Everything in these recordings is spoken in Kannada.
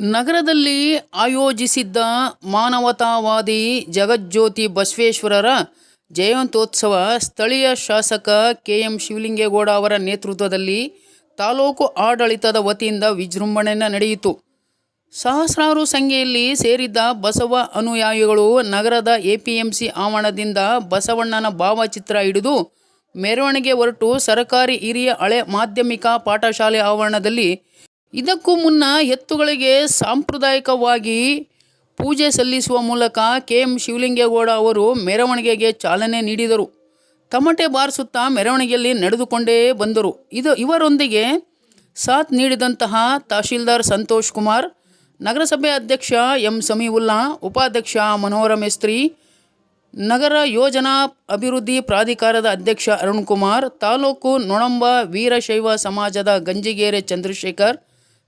ನಗರದಲ್ಲಿ ಆಯೋಜಿಸಿದ್ದ ಮಾನವತಾವಾದಿ ಜಗಜ್ಯೋತಿ ಬಸವೇಶ್ವರರ ಜಯಂತ್ಯೋತ್ಸವ ಸ್ಥಳೀಯ ಶಾಸಕ ಕೆ ಎಂ ಶಿವಲಿಂಗೇಗೌಡ ಅವರ ನೇತೃತ್ವದಲ್ಲಿ ತಾಲೂಕು ಆಡಳಿತದ ವತಿಯಿಂದ ವಿಜೃಂಭಣೆಯಿಂದ ನಡೆಯಿತು. ಸಹಸ್ರಾರು ಸಂಖ್ಯೆಯಲ್ಲಿ ಸೇರಿದ್ದ ಬಸವ ಅನುಯಾಯಿಗಳು ನಗರದ ಎಪಿಎಂಸಿ ಆವರಣದಿಂದ ಬಸವಣ್ಣನ ಭಾವಚಿತ್ರ ಹಿಡಿದು ಮೆರವಣಿಗೆ ಹೊರಟು ಸರ್ಕಾರಿ ಹಿರಿಯ ಹಳೆ ಮಾಧ್ಯಮಿಕ ಪಾಠಶಾಲೆ ಆವರಣದಲ್ಲಿ ಇದಕ್ಕೂ ಮುನ್ನ ಎತ್ತುಗಳಿಗೆ ಸಾಂಪ್ರದಾಯಿಕವಾಗಿ ಪೂಜೆ ಸಲ್ಲಿಸುವ ಮೂಲಕ ಕೆ ಎಂ ಶಿವಲಿಂಗೇಗೌಡ ಅವರು ಮೆರವಣಿಗೆಗೆ ಚಾಲನೆ ನೀಡಿದರು. ತಮಟೆ ಬಾರಿಸುತ್ತಾ ಮೆರವಣಿಗೆಯಲ್ಲಿ ನಡೆದುಕೊಂಡೇ ಬಂದರು. ಇದು ಇವರೊಂದಿಗೆ ಸಾಥ್ ನೀಡಿದಂತಹ ತಹಶೀಲ್ದಾರ್ ಸಂತೋಷ್ ಕುಮಾರ್, ನಗರಸಭೆ ಅಧ್ಯಕ್ಷ ಎಂ. ಸಮೀವುಲ್ಲಾ, ಉಪಾಧ್ಯಕ್ಷ ಮನೋಹರ ಮೇಸ್ತ್ರಿ ನಗರ ಯೋಜನಾ ಅಭಿವೃದ್ಧಿ ಪ್ರಾಧಿಕಾರದ ಅಧ್ಯಕ್ಷ ಅರುಣ್ ಕುಮಾರ್, ತಾಲೂಕು ನೊಣಂಬ ವೀರಶೈವ ಸಮಾಜದ ಗಂಜಿಗೇರೆ ಚಂದ್ರಶೇಖರ್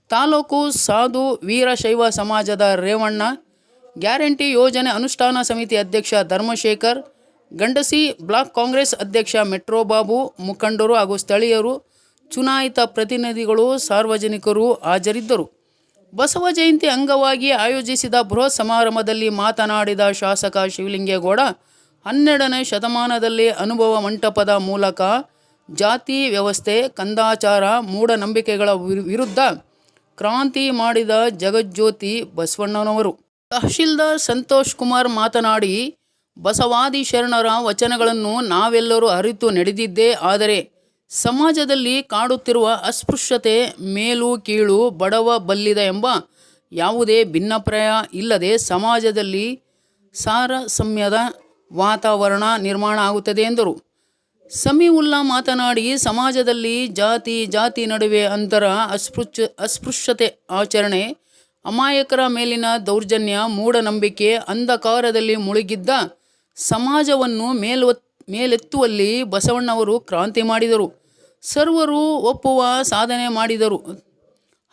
ತಾಲೂಕು ಸಾಧು ವೀರಶೈವ ಸಮಾಜದ ರೇವಣ್ಣ, ಗ್ಯಾರಂಟಿ ಯೋಜನೆ ಅನುಷ್ಠಾನ ಸಮಿತಿ ಅಧ್ಯಕ್ಷ ಧರ್ಮಶೇಖರ್, ಗಂಡಸಿ ಬ್ಲಾಕ್ ಕಾಂಗ್ರೆಸ್ ಅಧ್ಯಕ್ಷ ಮೆಟ್ರೋ ಬಾಬು, ಮುಖಂಡರು ಹಾಗೂ ಸ್ಥಳೀಯರು, ಚುನಾಯಿತ ಪ್ರತಿನಿಧಿಗಳು, ಸಾರ್ವಜನಿಕರು ಹಾಜರಿದ್ದರು. ಬಸವ ಜಯಂತಿ ಅಂಗವಾಗಿ ಆಯೋಜಿಸಿದ ಬೃಹತ್ ಸಮಾರಂಭದಲ್ಲಿ ಮಾತನಾಡಿದ ಶಾಸಕ ಶಿವಲಿಂಗೇಗೌಡ, ಹನ್ನೆರಡನೇ ಶತಮಾನದಲ್ಲಿ ಅನುಭವ ಮಂಟಪದ ಮೂಲಕ ಜಾತಿ ವ್ಯವಸ್ಥೆ, ಕಂದಾಚಾರ, ಮೂಢನಂಬಿಕೆಗಳ ವಿರು- ವಿರುದ್ಧ ಕ್ರಾಂತಿ ಮಾಡಿದ ಜಗಜ್ಯೋತಿ ಬಸವಣ್ಣನವರು. ತಹಶೀಲ್ದಾರ್ ಸಂತೋಷ್ ಕುಮಾರ್ ಮಾತನಾಡಿ, ಬಸವಾದಿ ಶರಣರ ವಚನಗಳನ್ನು ನಾವೆಲ್ಲರೂ ಅರಿತು ನಡೆದಿದ್ದೇ ಆದರೆ, ಸಮಾಜದಲ್ಲಿ ಕಾಡುತ್ತಿರುವ ಅಸ್ಪೃಶ್ಯತೆ ಮೇಲು ಕೀಳು ಬಡವ ಬಲ್ಲಿದ ಎಂಬ ಯಾವುದೇ ಭಿನ್ನಪ್ರಾಯ ಇಲ್ಲದೆ ಸಮಾಜದಲ್ಲಿ ಸಾರಸಮ್ಯದ ವಾತಾವರಣ ನಿರ್ಮಾಣ ಆಗುತ್ತದೆ ಎಂದರು. ಸಮೀವುಲ್ಲಾ ಮಾತನಾಡಿ, ಸಮಾಜದಲ್ಲಿ ಜಾತಿ ಜಾತಿ ನಡುವೆ ಅಂತರ ಅಸ್ಪೃಶ್ಯ ಅಸ್ಪೃಶ್ಯತೆ ಆಚರಣೆ, ಅಮಾಯಕರ ಮೇಲಿನ ದೌರ್ಜನ್ಯ, ಮೂಢನಂಬಿಕೆ, ಅಂಧಕಾರದಲ್ಲಿ ಮುಳುಗಿದ್ದ ಸಮಾಜವನ್ನು ಮೇಲ್ವ ಮೇಲೆತ್ತುವಲ್ಲಿ ಬಸವಣ್ಣವರು ಕ್ರಾಂತಿ ಮಾಡಿದರು. ಸರ್ವರು ಒಪ್ಪುವ ಸಾಧನೆ ಮಾಡಿದರು.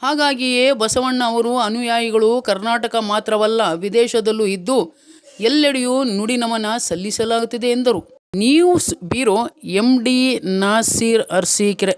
ಹಾಗಾಗಿಯೇ ಬಸವಣ್ಣ ಅವರು ಅನುಯಾಯಿಗಳು ಕರ್ನಾಟಕ ಮಾತ್ರವಲ್ಲ, ವಿದೇಶದಲ್ಲೂ ಇದ್ದು ಎಲ್ಲೆಡೆಯೂ ನುಡಿ ನಮನ ಸಲ್ಲಿಸಲಾಗುತ್ತಿದೆ ಎಂದರು. news bureau M D Nasir Arsikere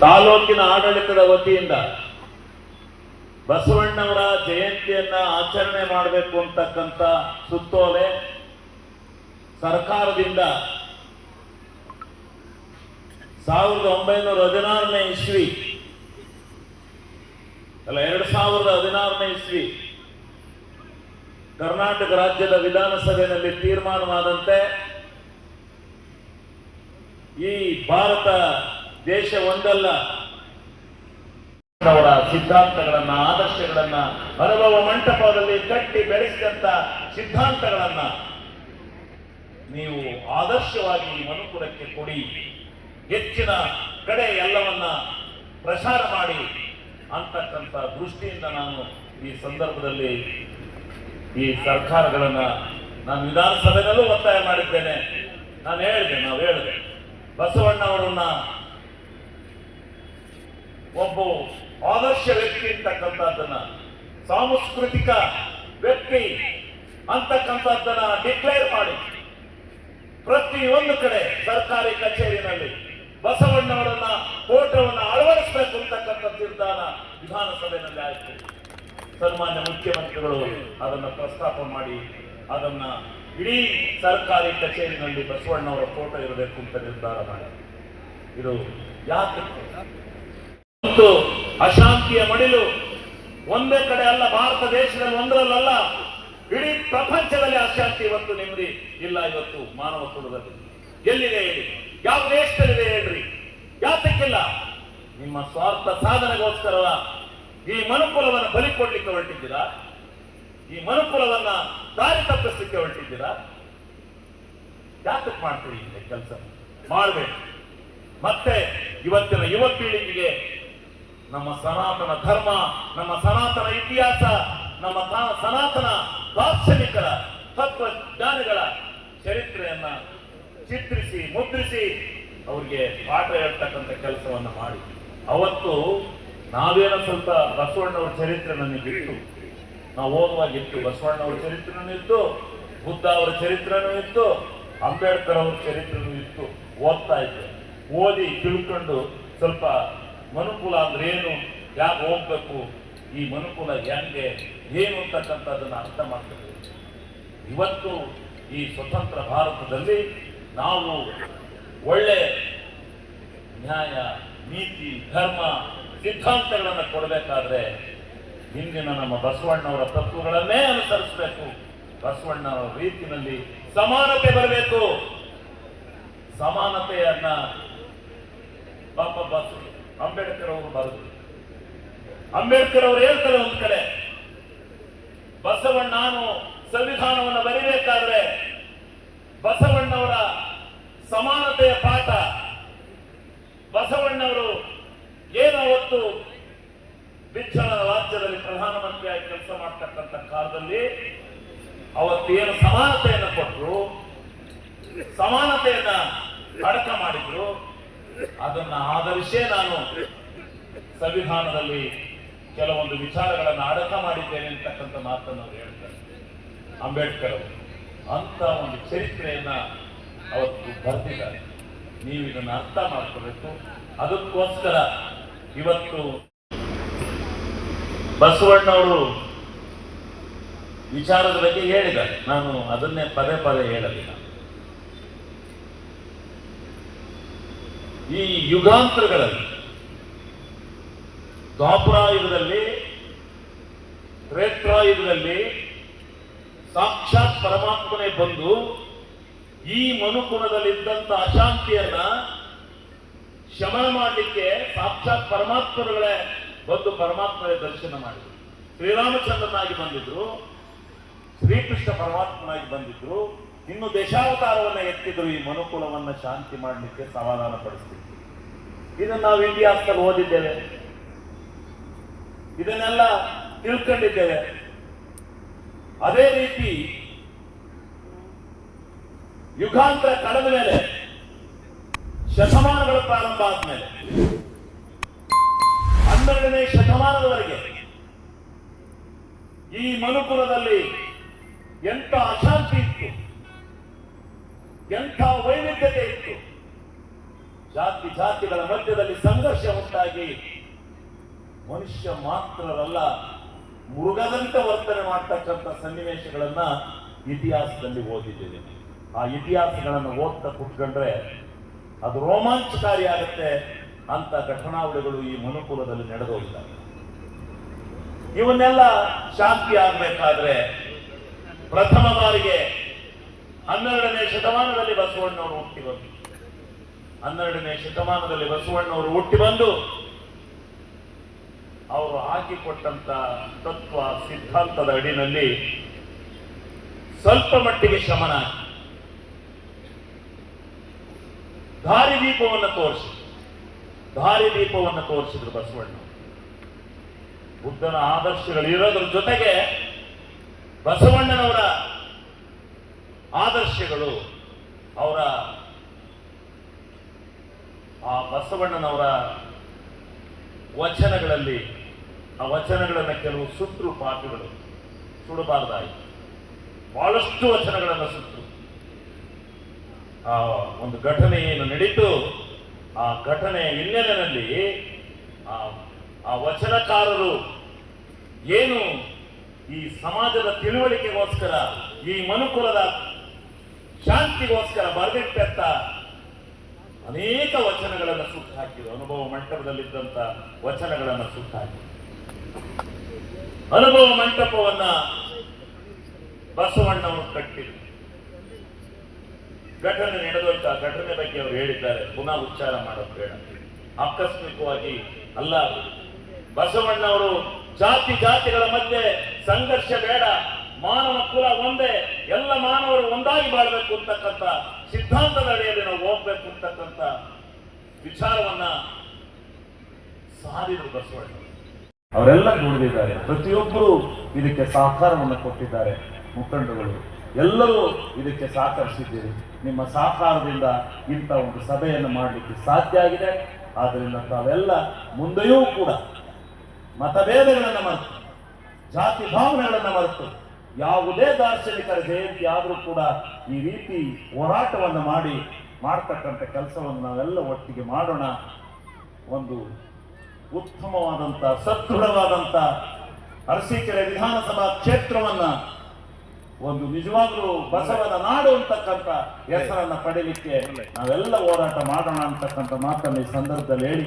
ತಾಲೂಕಿನ ಆಡಳಿತದ ವತಿಯಿಂದ ಬಸವಣ್ಣವರ ಜಯಂತಿಯನ್ನ ಆಚರಣೆ ಮಾಡಬೇಕು ಅಂತಕ್ಕಂಥ ಸುತ್ತೋಲೆ ಸರ್ಕಾರದಿಂದ ಸಾವಿರದ ಒಂಬೈನೂರ ಹದಿನಾರನೇ ಇಸ್ವಿ, ಅಲ್ಲ ಎರಡು ಸಾವಿರದ ಹದಿನಾರನೇ ಇಸ್ವಿ ಕರ್ನಾಟಕ ರಾಜ್ಯದ ವಿಧಾನಸಭೆಯಲ್ಲಿ ತೀರ್ಮಾನವಾದಂತೆ ಈ ಭಾರತ ದೇಶ ಒಂದಲ್ಲ. ಅವರ ಸಿದ್ಧಾಂತಗಳನ್ನ, ಆದರ್ಶಗಳನ್ನ, ಅನುಭವ ಮಂಟಪದಲ್ಲಿ ಕಟ್ಟಿ ಬೆಳೆಸಿದಂತ ಸಿದ್ಧಾಂತಗಳನ್ನ ನೀವು ಆದರ್ಶವಾಗಿ ಮನುಕುಲಕ್ಕೆ ಕೊಡಿ. ಹೆಚ್ಚಿನ ಕಡೆ ಎಲ್ಲವನ್ನ ಪ್ರಸಾರ ಮಾಡಿ ಅಂತಕ್ಕಂಥ ದೃಷ್ಟಿಯಿಂದ ನಾನು ಈ ಸಂದರ್ಭದಲ್ಲಿ ಈ ಸರ್ಕಾರಗಳನ್ನ ನಾನು ವಿಧಾನಸಭೆಯಲ್ಲೂ ಒತ್ತಾಯ ಮಾಡಿದ್ದೇನೆ. ನಾನು ಹೇಳಿದೆ, ನಾವು ಹೇಳಿದೆ. ಬಸವಣ್ಣ ಅವರನ್ನ ಒಬ್ಬ ಆದರ್ಶ ವ್ಯಕ್ತಿ ಅಂತಕ್ಕಂಥದ್ದನ್ನ ಸಾಂಸ್ಕೃತಿಕ ವ್ಯಕ್ತಿ ಅಂತಕ್ಕಂಥದ್ದನ್ನ ಡಿಕ್ಲೇರ್ ಮಾಡಿ. ಪ್ರತಿಯೊಂದು ಕಡೆ ಸರ್ಕಾರಿ ಕಚೇರಿನಲ್ಲಿ ಬಸವಣ್ಣವರನ್ನ ಫೋಟೋವನ್ನ ಅಳವಡಿಸಬೇಕು ಅಂತಕ್ಕಂಥ ತೀರ್ಮಾನ ವಿಧಾನಸಭೆಯಲ್ಲಿ ಆಯಿತು. ಸನ್ಮಾನ್ಯ ಮುಖ್ಯಮಂತ್ರಿಗಳು ಅದನ್ನ ಪ್ರಸ್ತಾಪ ಮಾಡಿ, ಅದನ್ನ ಇಡೀ ಸರ್ಕಾರಿ ಕಚೇರಿನಲ್ಲಿ ಬಸವಣ್ಣವರ ಫೋಟೋ ಇರಬೇಕು ಅಂತ ನಿರ್ಧಾರ ಮಾಡಿ. ಇದು ಯಾಕೆ ಮತ್ತು ಅಶಾಂತಿಯ ಮಡಿಲು ಒಂದೇ ಕಡೆ ಅಲ್ಲ, ಭಾರತ ದೇಶದಲ್ಲಿ ಒಂದರಲ್ಲ ಇಡೀ ಪ್ರಪಂಚದಲ್ಲಿ ಅಶಾಂತಿ ಇವತ್ತು ನೆಮ್ಮದಿ ಇಲ್ಲ ಇವತ್ತು ಮಾನವ ಕುಲದಲ್ಲಿ. ಎಲ್ಲಿದೆ ಹೇಳಿ? ಯಾವ ದೇಶದಲ್ಲಿದೆ ಹೇಳ್ರಿ? ಯಾತಕ್ಕಿಲ್ಲ? ನಿಮ್ಮ ಸ್ವಾರ್ಥ ಸಾಧನೆಗೋಸ್ಕರ ಈ ಮನುಕುಲವನ್ನು ಬಲಿ ಕೊಡ್ಲಿಕ್ಕೆ ಹೊರಟಿದ್ದೀರಾ? ಈ ಮನುಕುಲವನ್ನ ದಾರಿ ತಪ್ಪಿಸ್ಲಿಕ್ಕೆ ಹೊರಟಿದ್ದೀರಾ? ಯಾತಕ್ಕೆ ಮಾಡ್ತೀರಿ ಕೆಲಸ? ಮಾಡಬೇಕು. ಮತ್ತೆ ಇವತ್ತಿನ ಯುವ ಪೀಳಿಗೆಗೆ ನಮ್ಮ ಸನಾತನ ಧರ್ಮ, ನಮ್ಮ ಸನಾತನ ಇತಿಹಾಸ, ನಮ್ಮ ಸನಾತನ ದಾರ್ಶನಿಕರ ತತ್ವಜ್ಞಾನಿಗಳ ಚರಿತ್ರೆಯನ್ನ ಚಿತ್ರಿಸಿ, ಮುದ್ರಿಸಿ ಅವ್ರಿಗೆ ಪಾಠ ಹೇಳ್ತಕ್ಕಂಥ ಕೆಲಸವನ್ನು ಮಾಡಿ. ಅವತ್ತು ನಾವೇನೋ ಸ್ವಲ್ಪ ಬಸವಣ್ಣವ್ರ ಚರಿತ್ರೆ ನನಗೆ ಇತ್ತು ನಾವು ಓದುವಾಗ ಇತ್ತು ಬಸವಣ್ಣವ್ರ ಚರಿತ್ರೆನೂ ಇತ್ತು, ಬುದ್ಧ ಅವರ ಚರಿತ್ರೆನೂ ಇತ್ತು, ಅಂಬೇಡ್ಕರ್ ಅವ್ರ ಚರಿತ್ರೆನೂ ಇತ್ತು, ಓದ್ತಾ ಇದ್ದೆ. ಓದಿ ತಿಳ್ಕೊಂಡು ಸ್ವಲ್ಪ ಮನುಕುಲ ಅಂದ್ರೆ ಏನು? ಯಾಕೆ ಹೋಗ್ಬೇಕು? ಈ ಮನುಕುಲ ಹೆಂಗೆ? ಏನು ಅಂತಕ್ಕಂಥದ್ದನ್ನು ಅರ್ಥ ಮಾಡಬೇಕು ಇವತ್ತು ಈ ಸ್ವತಂತ್ರ ಭಾರತದಲ್ಲಿ ನಾವು ಒಳ್ಳೆ ನ್ಯಾಯ, ನೀತಿ, ಧರ್ಮ ಸಿದ್ಧಾಂತಗಳನ್ನು ಕೊಡಬೇಕಾದ್ರೆ ಹಿಂದಿನ ನಮ್ಮ ಬಸವಣ್ಣವರ ತತ್ವಗಳನ್ನೇ ಅನುಸರಿಸಬೇಕು. ಬಸವಣ್ಣವರ ರೀತಿಯಲ್ಲಿ ಸಮಾನತೆ ಬರಬೇಕು. ಸಮಾನತೆಯನ್ನ ಪಾಪ ಬಸ್ ಅಂಬೇಡ್ಕರ್ ಅವರು ಬರೆದು ಅಂಬೇಡ್ಕರ್ ಅವರು ಹೇಳ್ತಾರೆ ಒಂದು ಕಡೆ, ಬಸವಣ್ಣ, ನಾನು ಸಂವಿಧಾನವನ್ನು ಬರೀಬೇಕಾದ್ರೆ ಬಸವಣ್ಣವರ ಸಮಾನತೆಯ ಪಾಠ. ಬಸವಣ್ಣವರು ಏನು ಅವತ್ತು ಬಿಚ್ಚಳ ರಾಜ್ಯದಲ್ಲಿ ಪ್ರಧಾನಮಂತ್ರಿಯಾಗಿ ಕೆಲಸ ಮಾಡ್ತಕ್ಕಂಥ ಕಾಲದಲ್ಲಿ ಅವತ್ತೇನು ಸಮಾನತೆಯನ್ನು ಕೊಟ್ಟರು, ಸಮಾನತೆಯನ್ನ ಅಡಕ ಮಾಡಿದ್ರು. ಅದನ್ನ ಆಧರಿಸೇ ನಾನು ಸಂವಿಧಾನದಲ್ಲಿ ಕೆಲವೊಂದು ವಿಚಾರಗಳನ್ನು ಅಡಕ ಮಾಡಿದ್ದೇನೆ ಅಂತಕ್ಕಂಥ ಮಾತನ್ನು ಅವರು ಹೇಳ್ತಾರೆ. ಅಂಬೇಡ್ಕರ್ ಅವರು ಅಂತ ಒಂದು ಚರಿತ್ರೆಯನ್ನ ಅವತ್ತು ಬರೆದಿದ್ದಾರೆ. ನೀವು ಇದನ್ನು ಅರ್ಥ ಮಾಡ್ಕೋಬೇಕು. ಅದಕ್ಕೋಸ್ಕರ ಇವತ್ತು ಬಸವಣ್ಣವರು ವಿಚಾರದ ಬಗ್ಗೆ ಹೇಳಿದ್ದಾರೆ. ನಾನು ಅದನ್ನೇ ಪದೇ ಪದೇ ಹೇಳಲಿಲ್ಲ. ಈ ಯುಗಾಂತರಗಳಲ್ಲಿ, ದ್ವಾಪರಾಯುಗದಲ್ಲಿ, ತ್ರೇತ್ರಾಯುಗದಲ್ಲಿ ಸಾಕ್ಷಾತ್ ಪರಮಾತ್ಮನೇ ಬಂದು ಈ ಮನುಕುಲದಲ್ಲಿದ್ದಂಥ ಅಶಾಂತಿಯನ್ನ ಶಮನ ಮಾಡಲಿಕ್ಕೆ ಸಾಕ್ಷಾತ್ ಪರಮಾತ್ಮರುಗಳೇ ಬಂದು ಪರಮಾತ್ಮನೇ ದರ್ಶನ ಮಾಡಿದ್ರು. ಶ್ರೀರಾಮಚಂದ್ರನಾಗಿ ಬಂದಿದ್ರು, ಶ್ರೀಕೃಷ್ಣ ಪರಮಾತ್ಮನಾಗಿ ಬಂದಿದ್ರು. ಇನ್ನು ದೇಶಾವತಾರವನ್ನ ಎತ್ತಿದ್ರು ಈ ಮನುಕುಲವನ್ನ ಶಾಂತಿ ಮಾಡಲಿಕ್ಕೆ ಸಮಾಧಾನ ಪಡಿಸ್ತೀವಿ ಇದನ್ನ ನಾವು ಇತಿಹಾಸದಲ್ಲಿ ಓದಿದ್ದೇವೆ. ಇದನ್ನೆಲ್ಲ ತಿಳ್ಕೊಂಡಿದ್ದೇವೆ. ಅದೇ ರೀತಿ ಯುಗಾಂತರ ಕಳೆದ ಮೇಲೆ, ಶತಮಾನಗಳು ಪ್ರಾರಂಭ ಆದ್ಮೇಲೆ, ಹನ್ನೆರಡನೇ ಶತಮಾನದವರೆಗೆ ಈ ಮನುಕುಲದಲ್ಲಿ ಎಂತ ಅಶಾಂತಿ ಇತ್ತು. ಎಂಥ ವೈವಿಧ್ಯತೆ ಇತ್ತು. ಜಾತಿ ಜಾತಿಗಳ ಮಧ್ಯದಲ್ಲಿ ಸಂಘರ್ಷ ಉಂಟಾಗಿ ಮನುಷ್ಯ ಮಾತ್ರರಲ್ಲ ಮೃಗದಂತೆ ವರ್ತನೆ ಮಾಡ್ತಕ್ಕಂಥ ಸನ್ನಿವೇಶಗಳನ್ನ ಇತಿಹಾಸದಲ್ಲಿ ಓದಿದ್ದೇನೆ. ಆ ಇತಿಹಾಸಗಳನ್ನು ಓದ್ತಾ ಕುತ್ಕೊಂಡ್ರೆ ಅದು ರೋಮಾಂಚಕಾರಿ ಆಗುತ್ತೆ ಅಂತ ಘಟನಾವಳಿಗಳು ಈ ಮನುಕುಲದಲ್ಲಿ ನಡೆದೋಗಿದ್ದಾವೆ ಇವನ್ನೆಲ್ಲ ಶಾಂತಿ ಆಗ್ಬೇಕಾದ್ರೆ ಪ್ರಥಮ ಬಾರಿಗೆ ಹನ್ನೆರಡನೇ ಶತಮಾನದಲ್ಲಿ ಬಸವಣ್ಣವರು ಹುಟ್ಟಿ ಬಂದು ಹನ್ನೆರಡನೇ ಶತಮಾನದಲ್ಲಿ ಬಸವಣ್ಣವರು ಹುಟ್ಟಿ ಬಂದು ಅವರು ಹಾಕಿಕೊಟ್ಟಂತ ತತ್ವ, ಸಿದ್ಧಾಂತದ ಅಡಿನಲ್ಲಿ ಸ್ವಲ್ಪ ಮಟ್ಟಿಗೆ ಶಮನ ದಾರಿದೀಪವನ್ನು ತೋರಿಸಿ. ದಾರಿದೀಪವನ್ನು ತೋರಿಸಿದ್ರು ಬಸವಣ್ಣ ಬುದ್ಧನ ಆದರ್ಶಗಳು ಇರೋದ್ರ ಜೊತೆಗೆ ಬಸವಣ್ಣನವರ ಆದರ್ಶಗಳು ಅವರ ಆ ಬಸವಣ್ಣನವರ ವಚನಗಳಲ್ಲಿ, ಆ ವಚನಗಳನ್ನು ಕೆಲವು ಸುತ್ತು ಪಾಠಗಳು ಸುಡಬಾರ್ದಾಯಿತು. ಬಹಳಷ್ಟು ವಚನಗಳನ್ನು ಸುತ್ತು ಆ ಒಂದು ಘಟನೆ ಏನು ನಡೀತು? ಆ ಘಟನೆಯ ಹಿನ್ನೆಲೆಯಲ್ಲಿ ಆ ಆ ವಚನಕಾರರು ಏನು ಈ ಸಮಾಜದ ತಿಳುವಳಿಕೆಗೋಸ್ಕರ ಈ ಮನುಕುಲದ ಶಾಂತಿಗೋಸ್ಕರ ಬರೆದಿಟ್ಟಂತ ಅನೇಕ ವಚನಗಳನ್ನು ಸುಟ್ಟು ಹಾಕಿದ್ರು. ಅನುಭವ ಮಂಟಪದಲ್ಲಿದ್ದಂತ ವಚನಗಳನ್ನು ಸುಟ್ಟು ಹಾಕಿದ್ರು. ಅನುಭವ ಮಂಟಪವನ್ನ ಬಸವಣ್ಣವನ್ನು ಕಟ್ಟಿದ್ರು. ಘಟನೆ ನಡೆದಂತ ಘಟನೆ ಬಗ್ಗೆ ಅವರು ಹೇಳಿದ್ದಾರೆ. ಪುನಃ ಉಚ್ಚಾರ ಮಾಡೋದು ಬೇಡ. ಆಕಸ್ಮಿಕವಾಗಿ ಅಲ್ಲ. ಬಸವಣ್ಣವರು ಜಾತಿ ಜಾತಿಗಳ ಮಧ್ಯೆ ಸಂಘರ್ಷ ಬೇಡ. ಮಾನವ ಕುಲ ಒಂದೇ, ಎಲ್ಲ ಮಾನವರು ಒಂದಾಗಿ ಬಾಳ್ಬೇಕು ಅಂತಕ್ಕಂಥ ಸಿದ್ಧಾಂತದ ಅಡಿಯಲ್ಲಿ ನಾವು ಹೋಗ್ಬೇಕು ಅಂತಕ್ಕಂಥ ವಿಚಾರವನ್ನ ಸಾರಿದರು ಬಸವಣ್ಣ ಅವರೆಲ್ಲ ದುಡಿದಿದ್ದಾರೆ ಪ್ರತಿಯೊಬ್ಬರು ಇದಕ್ಕೆ ಸಹಕಾರವನ್ನು ಕೊಟ್ಟಿದ್ದಾರೆ ಮುಖಂಡಗಳು ಎಲ್ಲರೂ ಇದಕ್ಕೆ ಸಹಕರಿಸಿದ್ದೀರಿ. ನಿಮ್ಮ ಸಹಕಾರದಿಂದ ಇಂಥ ಒಂದು ಸಭೆಯನ್ನು ಮಾಡಲಿಕ್ಕೆ ಸಾಧ್ಯ ಆಗಿದೆ. ಆದ್ದರಿಂದ ತಾವೆಲ್ಲ ಮುಂದೆಯೂ ಕೂಡ ಮತಭೇದಗಳನ್ನು ಮರೆತು, ಜಾತಿ ಭಾವನೆಗಳನ್ನು ಮರೆತು ಯಾವುದೇ ದಾರ್ಶನಿಕರ ಆದರೂ ಕೂಡ ಈ ರೀತಿ ಹೋರಾಟವನ್ನು ಮಾಡಿ ಮಾಡ್ತಕ್ಕಂಥ ಕೆಲಸವನ್ನು ನಾವೆಲ್ಲ ಒಟ್ಟಿಗೆ ಮಾಡೋಣ. ಒಂದು ಉತ್ತಮವಾದಂಥ, ಸದೃಢವಾದಂಥ ಅರಸೀಕೆರೆ ವಿಧಾನಸಭಾ ಕ್ಷೇತ್ರವನ್ನು ಒಂದು ನಿಜವಾಗ್ಲೂ ಬಸವನ ನಾಡು ಅಂತಕ್ಕಂಥ ಹೆಸರನ್ನ ಪಡೀಲಿಕ್ಕೆ ನಾವೆಲ್ಲ ಹೋರಾಟ ಮಾಡೋಣ ಅಂತಕ್ಕಂಥ ಮಾತನ್ನು ಈ ಸಂದರ್ಭದಲ್ಲಿ ಹೇಳಿ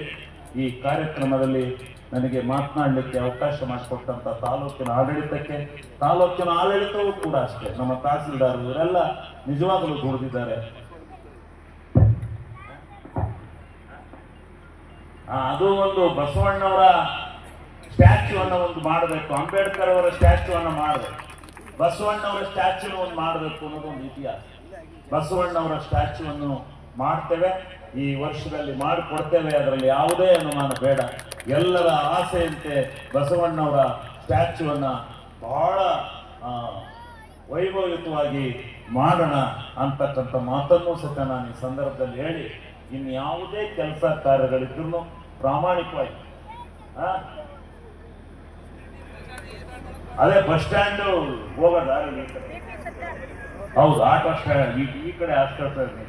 ಈ ಕಾರ್ಯಕ್ರಮದಲ್ಲಿ ನನಗೆ ಮಾತನಾಡಲಿಕ್ಕೆ ಅವಕಾಶ ಮಾಡಿಕೊಟ್ಟಂತ ತಾಲೂಕಿನ ಆಡಳಿತಕ್ಕೆ, ತಾಲೂಕಿನ ಆಡಳಿತವೂ ಕೂಡ ಅಷ್ಟೇ, ನಮ್ಮ ತಹಸೀಲ್ದಾರ್ ಇವರೆಲ್ಲ ನಿಜವಾಗಲೂ ದುಡಿದಿದ್ದಾರೆ. ಅದು ಒಂದು ಬಸವಣ್ಣವರ ಸ್ಟ್ಯಾಚ್ಯೂ ಅನ್ನ ಒಂದು ಮಾಡಬೇಕು, ಅಂಬೇಡ್ಕರ್ ಅವರ ಸ್ಟ್ಯಾಚ್ಯೂ ಅನ್ನ ಮಾಡಬೇಕು. ಬಸವಣ್ಣವರ ಸ್ಟ್ಯಾಚ್ಯೂನ ಒಂದು ಮಾಡಬೇಕು ಅನ್ನೋದು ಒಂದು ಇತಿಹಾಸ. ಬಸವಣ್ಣವರ ಸ್ಟ್ಯಾಚ್ಯೂ ಅನ್ನು ಮಾಡ್ತೇವೆ, ಈ ವರ್ಷದಲ್ಲಿ ಮಾಡಿಕೊಡ್ತೇವೆ, ಅದರಲ್ಲಿ ಯಾವುದೇ ಅನುಮಾನ ಬೇಡ ಎಲ್ಲರ ಆಸೆಯಂತೆ ಬಸವಣ್ಣವರ ಸ್ಟ್ಯಾಚ್ಯುವನ್ನು ಬಹಳ ವೈಭವಯುತವಾಗಿ ಮಾಡೋಣ ಅಂತಕ್ಕಂಥ ಮಾತನ್ನು ಸಹ ನಾನು ಈ ಸಂದರ್ಭದಲ್ಲಿ ಹೇಳಿ, ಇನ್ನು ಯಾವುದೇ ಕೆಲಸ ಕಾರ್ಯಗಳಿದ್ರು ಪ್ರಾಮಾಣಿಕವಾಗಿ? ಅದೇ ಬಸ್ ಸ್ಟ್ಯಾಂಡ್ ಹೋಗೋದಾರ. ಹೌದು ಆಟೋ ಸ್ಟ್ಯಾಂಡ್ ಈ ಕಡೆ ಸ್ಟ್ಯಾಂಡ್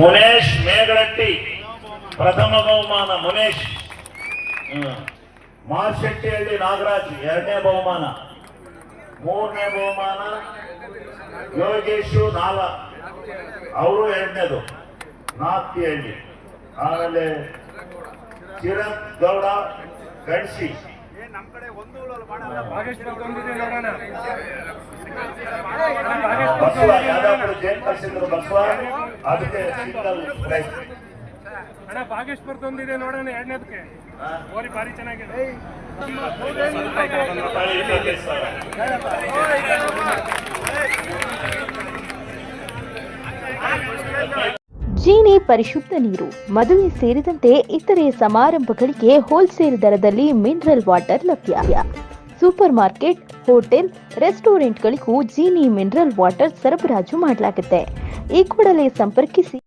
ಮುನೇಶ್ ಮೇಗಳಟ್ಟಿ ಪ್ರಥಮ ಬಹುಮಾನ ಮುನೇಶ್. ಮಾರ್ಶೆಟ್ಟಿಹಳ್ಳಿ ನಾಗರಾಜ್, ಎರಡನೇ ಬಹುಮಾನ. ಮೂರನೇ ಬಹುಮಾನ ಯೋಗೇಶು ನಾಲ. ಅವರು ಎರಡನೇದು ನಾಲ್ಕಹಳ್ಳಿ ಆಮೇಲೆ ಚಿರತ್ ಗೌಡ ಗಡ್ಸಿ ಬಸವ ಕಡೆ ಒಂದು ಅಣ್ಣ ಭಾಗೇಶ್ವರ್ ತಂದಿದೆ ನೋಡೋಣ ಎರಡನೇದಕ್ಕೆ ಓರಿ ಭಾರಿ ಚೆನ್ನಾಗಿದೆ ಜೀನಿ ಪರಿಶುದ್ಧ ನೀರು, ಮದುವೆ ಸೇರಿದಂತೆ ಇತರೆ ಸಮಾರಂಭಗಳಿಗೆ ಹೋಲ್ಸೇಲ್ ದರದಲ್ಲಿ ಮಿನರಲ್ ವಾಟರ್ ಲಭ್ಯ. ಸೂಪರ್ ಮಾರ್ಕೆಟ್ ಹೋಟೆಲ್ ರೆಸ್ಟೋರೆಂಟ್ಗಳಿಗೂ ಜೀನಿ ಮಿನರಲ್ ವಾಟರ್ ಸರಬರಾಜು ಮಾಡಲಾಗುತ್ತೆ. ಈ ಕೂಡಲೇ ಸಂಪರ್ಕಿಸಿ.